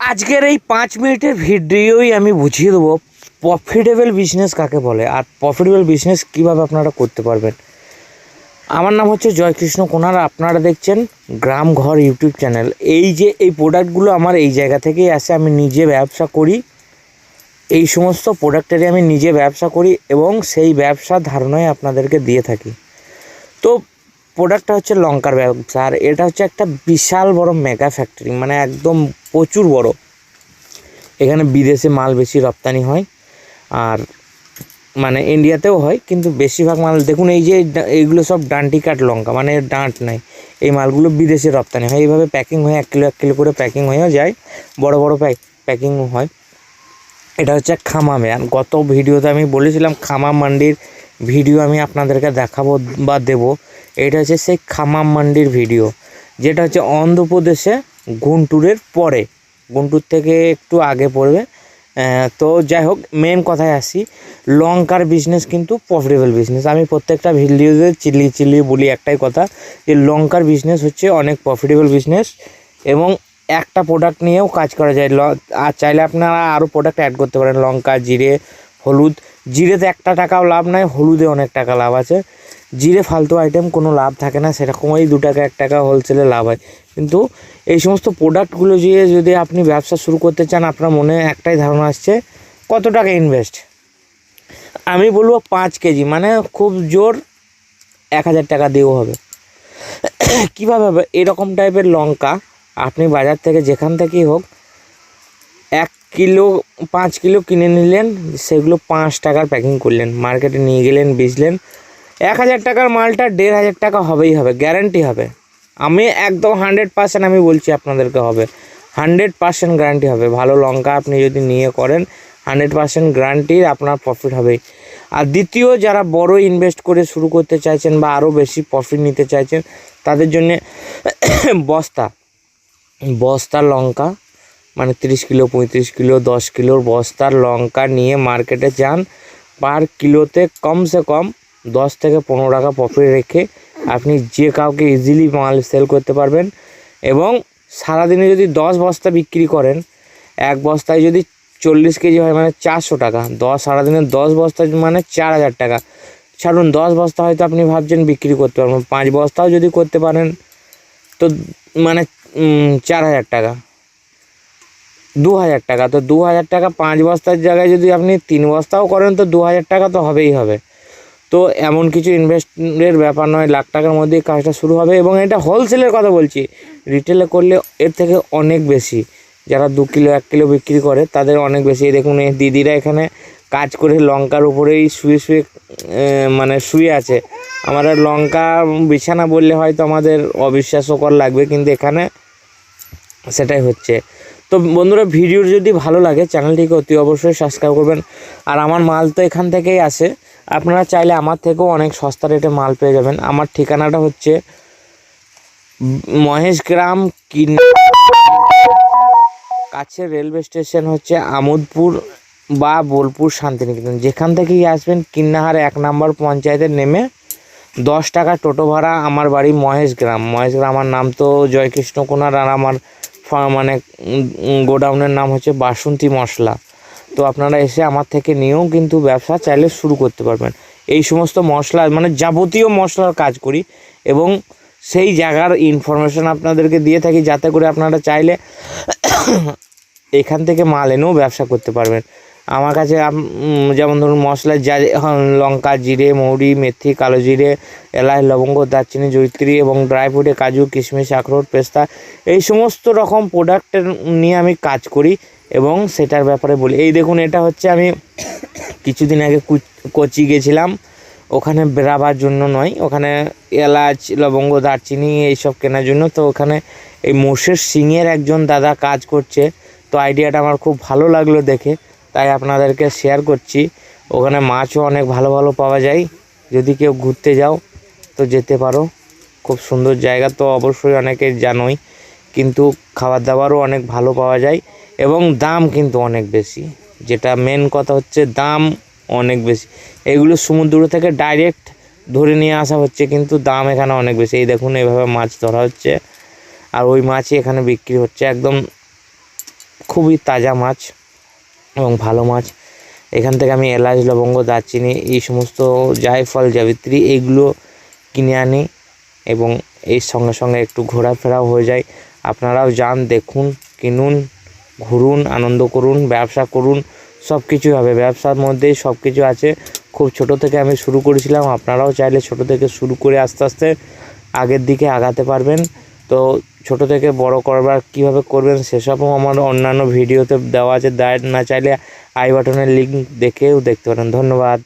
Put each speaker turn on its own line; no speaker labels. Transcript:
আজকের এই পাঁচ মিনিটের ভিডিওই আমি বুঝিয়ে দেবো প্রফিটেবল বিজনেস কাকে বলে আর প্রফিটেবল বিজনেস কীভাবে আপনারা করতে পারবেন। আমার নাম হচ্ছে জয়কৃষ্ণ কোনার, আপনারা দেখছেন গ্রাম ঘর ইউটিউব চ্যানেল। এই যে, এই প্রোডাক্টগুলো আমার এই জায়গা থেকেই আসে, আমি নিজে ব্যবসা করি। এই সমস্ত প্রোডাক্টেরই আমি নিজে ব্যবসা করি এবং সেই ব্যবসার ধারণাই আপনাদেরকে দিয়ে থাকি। তো প্রোডাক্টটা হচ্ছে লঙ্কার ব্যবসা, আর এটা হচ্ছে একটা বিশাল বড় মেগা ফ্যাক্টরি মানে একদম প্রচুর বড়। এখানে বিদেশে মাল বেশি রপ্তানি হয়, আর মানে ইন্ডিয়াতেও হয়, কিন্তু বেশিরভাগ মাল, দেখুন এই যে এইগুলো সব ডান্টি কাট লঙ্কা মানে ডাঁট নাই। এই মালগুলো বিদেশে রপ্তানি হয়, এইভাবে প্যাকিং হয়ে, এক কিলো এক কিলো করে প্যাকিং হয়েও যায়, বড় বড় প্যাক প্যাকিং হয়। এটা হচ্ছে খামামে আর গত ভিডিওতে আমি বলেছিলাম, খামা মান্ডির ভিডিও আমি আপনাদেরকে দেখাবো বা দেব। এটা হচ্ছে সেই খামাম মান্ডির ভিডিও, যেটা হচ্ছে অন্ধ্রপ্রদেশে গুন্টুরের পরে। গুন্টুর থেকে একটু আগে পড়বে। তো যাই হোক মেন কথায় আসি, লঙ্কার বিজনেস কিন্তু প্রফিটেবল বিজনেস আমি প্রত্যেকটা ভিডিওতে চিল্লি চিল্লি বলি একটাই কথা, যে লঙ্কার বিজনেস হচ্ছে অনেক প্রফিটেবল বিজনেস এবং একটা প্রোডাক্ট নিয়েও কাজ করা যায়। আর চাইলে আপনারা আরও প্রোডাক্ট অ্যাড করতে পারেন, লঙ্কা, জিরে, হলুদ। জিরেতে একটা টাকাও লাভ নাই, হলুদে অনেক টাকা লাভ আছে। জিরে ফালতু আইটেম কোনো লাভ থাকে না, সেরকমই দু টাকা, এক টাকা হোলসেলে লাভ হয়। কিন্তু এই সমস্ত প্রোডাক্টগুলো দিয়ে যদি আপনি ব্যবসা শুরু করতে চান, আপনার মনে একটাই ধারণা আসছে, কত টাকা ইনভেস্ট আমি বলব পাঁচ কেজি মানে খুব জোর এক হাজার টাকা দিয়েও হবে। কীভাবে হবে? এরকম টাইপের লঙ্কা, আপনি বাজার থেকে যেখান থেকেই হোক কিলো, পাঁচ কিলো কিনে নিলেন, সেগুলো পাঁচ টাকার প্যাকিং করলেন মার্কেটে নিয়ে গেলেন, বেচলেন। এক হাজার টাকার মালটা দেড় হাজার টাকা হবেই হবে গ্যারান্টি হবে। আমি একদম হান্ড্রেড পার্সেন্ট আমি বলছি আপনাদেরকে হবে। হান্ড্রেড পার্সেন্ট গ্যারান্টি হবে। ভালো লঙ্কা আপনি যদি নিয়ে করেন হান্ড্রেড পার্সেন্ট গ্যারান্টি আপনার প্রফিট হবেই। আর দ্বিতীয়, যারা বড় ইনভেস্ট করে শুরু করতে চাইছেন বা আরও বেশি প্রফিট নিতে চাইছেন, তাদের জন্যে বস্তা। বস্তা, লঙ্কা মানে তিরিশ কিলো, পঁয়ত্রিশ কিলো, দশ কিলোর বস্তার লঙ্কা নিয়ে মার্কেটে যান। পার কিলোতে কমসে কম দশ থেকে পনেরো টাকা প্রফিট রেখে আপনি যে কাউকে ইজিলি মাল সেল করতে পারবেন এবং সারাদিনে যদি দশ বস্তা বিক্রি করেন, এক বস্তায় যদি চল্লিশ কেজি হয় মানে চারশো টাকা, দশ সারাদিনে দশ বস্তা মানে চার হাজার টাকা। ছাড়ুন, দশ বস্তা হয়তো আপনি ভাবছেন বিক্রি করতে পারবেন পাঁচ বস্তাও যদি করতে পারেন, তো মানে চার হাজার টাকা। দু হাজার টাকা। তো দু হাজার টাকা পাঁচ বস্তার জায়গায় যদি আপনি তিন বস্তাও করেন, তো দু হাজার টাকা তো হবেই হবে। তো এমন কিছু ইনভেস্টের ব্যাপার নয়, লাখ টাকার মধ্যেই কাজটা শুরু হবে। এবং এটা হোলসেলের কথা বলছি রিটেলে করলে এর থেকে অনেক বেশি। যারা দু কিলো, এক কিলো বিক্রি করে, তাদের অনেক বেশি। দেখুন, এই দিদিরা এখানে কাজ করে লঙ্কার উপরেই শুয়ে শুয়ে মানে শুয়ে আছে। আমরা লঙ্কা বিছানা বললে হয়তো আমাদের অবিশ্বাস্যকর লাগবে, কিন্তু এখানে সেটাই হচ্ছে। তো বন্ধুরা ভিডিও যদি ভালো লাগে, চ্যানেলটিকে অতি অবশ্যই সাবস্ক্রাইব করবেন। আর আমার মাল তো এখান থেকেই আসে আপনারা চাইলে আমার থেকেও অনেক সস্তা রেটে মাল পেয়ে যাবেন। আমার ঠিকানাটা হচ্ছে মহেশগ্রাম কিন কাছে রেলওয়ে স্টেশন হচ্ছে আমোদপুর বা বোলপুর শান্তিনিকেতন। যেখান থেকেই আসবেন, কিন্নাহার এক নম্বর পঞ্চায়েতে নেমে দশ টাকা টোটো ভাড়া আমার বাড়ি মহেশগ্রাম। মহেশগ্রাম, আমার নাম তো জয়কৃষ্ণ কোনার আর আমার মানে গোডাউনের নাম হচ্ছে বাসন্তী মশলা। তো আপনারা এসে আমার থেকে নিয়েও কিন্তু ব্যবসা চাইলে শুরু করতে পারবেন। এই সমস্ত মশলা মানে যাবতীয় মশলার কাজ করি এবং সেই জায়গার ইনফরমেশান আপনাদেরকে দিয়ে থাকি যাতে করে আপনারা চাইলে এখান থেকে মাল এনেও ব্যবসা করতে পারবেন। আমার কাছে যেমন ধরুন মশলা, যা লঙ্কা, জিরে, মৌরি, মেথি, কালো জিরে, এলাচ, লবঙ্গ, দারচিনি জৈত্রী এবং ড্রাই ফ্রুটে কাজু, কিশমিশ, আখরোট, পেস্তা, এই সমস্ত রকম প্রোডাক্টের নিয়ে আমি কাজ করি এবং সেটার ব্যাপারে বলি। এই দেখুন, এটা হচ্ছে আমি কিছুদিন আগে কুচ- গেছিলাম। ওখানে বেরাবার জন্য নয়, ওখানে এলাচ, লবঙ্গ, দারচিনি এইসব কেনার জন্য। তো ওখানে এই মোষের সিংয়ের একজন দাদা কাজ করছে। তো আইডিয়াটা আমার খুব ভালো লাগল দেখে। তাই আপনাদেরকে শেয়ার করছি। ওখানে মাছও অনেক ভালো ভালো পাওয়া যায়। যদি কেউ ঘুরতে যাও, তো যেতে পারো। খুব সুন্দর জায়গা তো অবশ্যই অনেকে জানোই। কিন্তু খাবার দাবারও অনেক ভালো পাওয়া যায় এবং দাম কিন্তু অনেক বেশি। যেটা মেন কথা হচ্ছে দাম অনেক বেশি। এগুলো সমুদ্র থেকে ডাইরেক্ট ধরে নিয়ে আসা হচ্ছে, কিন্তু দাম এখানে অনেক বেশি। এই দেখুন এইভাবে মাছ ধরা হচ্ছে। আর ওই মাছই এখানে বিক্রি হচ্ছে। একদম খুবই তাজা মাছ। এবং ভালো মাছ। এখান থেকে আমি এলাচ, লবঙ্গ, দারচিনি, এই সমস্ত জায়ফল জাবিত্রী এইগুলো কিনে আনি এবং এর সঙ্গে সঙ্গে একটু ঘোরাফেরাও হয়ে যায়। আপনারাও যান, দেখুন, কিনুন, ঘুরুন, আনন্দ করুন, ব্যবসা করুন সব কিছুই হবে। ব্যবসার মধ্যেই সব কিছু আছে। খুব ছোট থেকে আমি শুরু করেছিলাম। আপনারাও চাইলে ছোট থেকে শুরু করে আস্তে আস্তে আগের দিকে আগাতে পারবেন। তো ছোট থেকে বড় করবার কীভাবে করবেন সেসবও আমার অন্যান্য ভিডিওতে দেওয়া আছে। দায় না চাইলে আই বাটনের লিঙ্ক দেখেও দেখতে পারেন। ধন্যবাদ।